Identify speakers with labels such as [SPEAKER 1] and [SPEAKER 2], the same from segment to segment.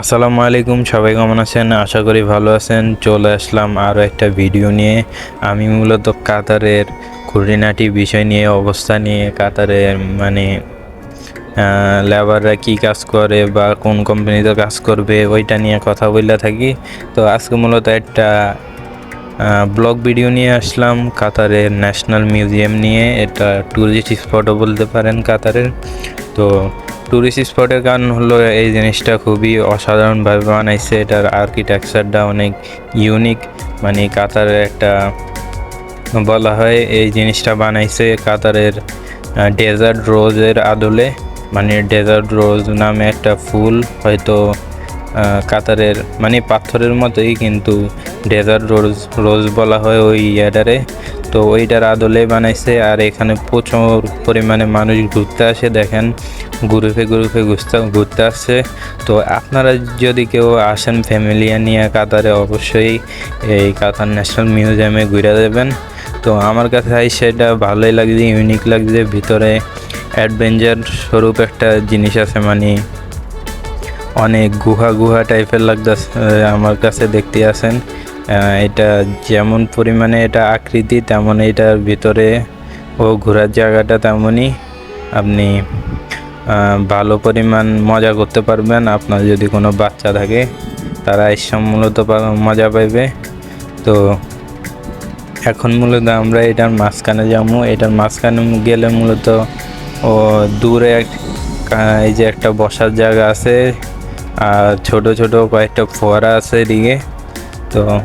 [SPEAKER 1] আসসালামু আলাইকুম, সবাই কেমন আছেন? আশা করি ভালো আছেন। চলে আসলাম আরও একটা ভিডিও নিয়ে। আমি মূলত কাতারের খুঁটিনাটি বিষয় নিয়ে, অবস্থা নিয়ে কাতারের মানে লেবাররা কি কাজ করে বা কোন কোম্পানিতে কাজ করবে, ওইটা নিয়ে কথা বলে থাকি। তো আজকে মূলত একটা ব্লগ ভিডিও নিয়ে আসলাম, কাতারের ন্যাশনাল মিউজিয়াম নিয়ে। এটা ট্যুরিস্ট স্পটও বলতে পারেন কাতারের। তো ট্যুরিস্ট স্পটের কারণ হলো এই জিনিসটা খুবই অসাধারণভাবে বানাইছে। এটার আর্কিটেকচারটা অনেক ইউনিক মানে কাতারের একটা বলা হয় এই জিনিসটা বানাইছে কাতারের ডেজার্ট রোজের আদলে। মানে ডেজার্ট রোজ নামে একটা ফুল হয়তো কাতারের মানে পাথরের মতোই কিন্তু ডেজার্ট রোজ রোজ বলা হয় ওই ইয়াটারে। তো ওইটার আদলে বানাইছে আর এখানে প্রচুর পরিমাণে মানুষ ঘুরতে আসে দেখেন। গ্রুপে গ্রুপে ঘুরতে ঘুরতে আসছে তো আপনারা যদি কেউ আসেন ফ্যামিলি নিয়ে কাতারে, অবশ্যই এই কাতার ন্যাশনাল মিউজিয়ামে ঘুরে দেবেন। তো আমার কাছে সেটা ভালোই লাগছে ইউনিক লাগছে ভিতরে অ্যাডভেঞ্চার স্বরূপ একটা জিনিস আছে মানে অনেক গুহা গুহা টাইপের লাগতেছে আমার কাছে দেখতে আসেন। এটা যেমন পরিমাণে এটা আকৃতি, তেমন এটার ভিতরে ও ঘোরার জায়গাটা তেমনই। আপনি ভালো পরিমাণ মজা করতে পারবেন। আপনার যদি কোনো বাচ্চা থাকে, তারা এসব মূলত মজা পাইবে। তো এখন মূলত আমরা এটার মাঝখানে যাব। এটার মাঝখানে গেলে মূলত ও দূরে এক- এই যে একটা বসার জায়গা আছে, আর ছোট ছোট কয়েকটা ফোয়ারা আছে এদিকে। তো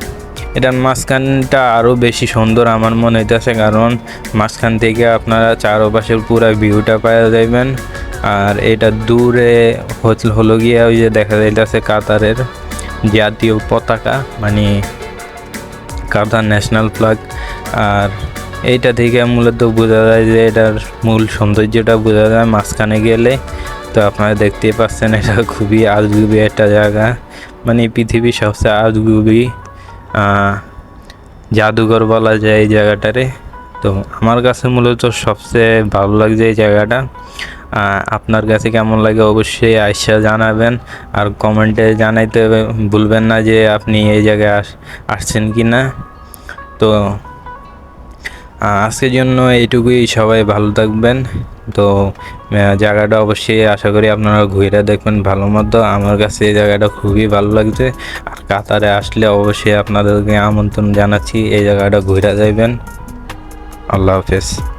[SPEAKER 1] এটার মাঝখানটা আরও বেশি সুন্দর আমার মনে হইতেছে, কারণ মাঝখান থেকে আপনারা চারপাশের পুরো ভিউটা পাওয়া যাইবেন। আর এটা দূরে হল- হলো গিয়ে ওই যে দেখা যাইতেছে কাতারের জাতীয় পতাকা মানে কাতার ন্যাশনাল ফ্ল্যাগ। আর এইটা থেকে মূলত বোঝা যায় যে এটার মূল সৌন্দর্যটা বোঝা যায় মাঝখানে গেলে। তো আপনারা দেখতেই পাচ্ছেন এটা খুবই আজগুবি একটা জায়গা। মানে পৃথিবীর সবচেয়ে আজগুবি জাদুঘর বলা যায় এই জায়গাটারে। তো আমার কাছে মূলত সবচেয়ে ভালো লাগছে এই জায়গাটা। আপনার কাছে কেমন লাগে অবশ্যই আইসা জানাবেন আর কমেন্টে জানাইতে ভুলবেন না যে আপনি এই জায়গায় আস আসছেন কি না তো আজকের জন্য এইটুকুই। সবাই ভালো থাকবেন। তো জায়গাটা অবশ্যই আশা করি আপনারা ঘুরে দেখবেন ভালো মতো। আমার কাছে এই জায়গাটা খুবই ভালো লাগছে। আর কাতারে আসলে অবশ্যই আপনাদেরকে আমন্ত্রণ জানাচ্ছি। এই জায়গাটা ঘুরে যাবেন আল্লাহ হাফেজ।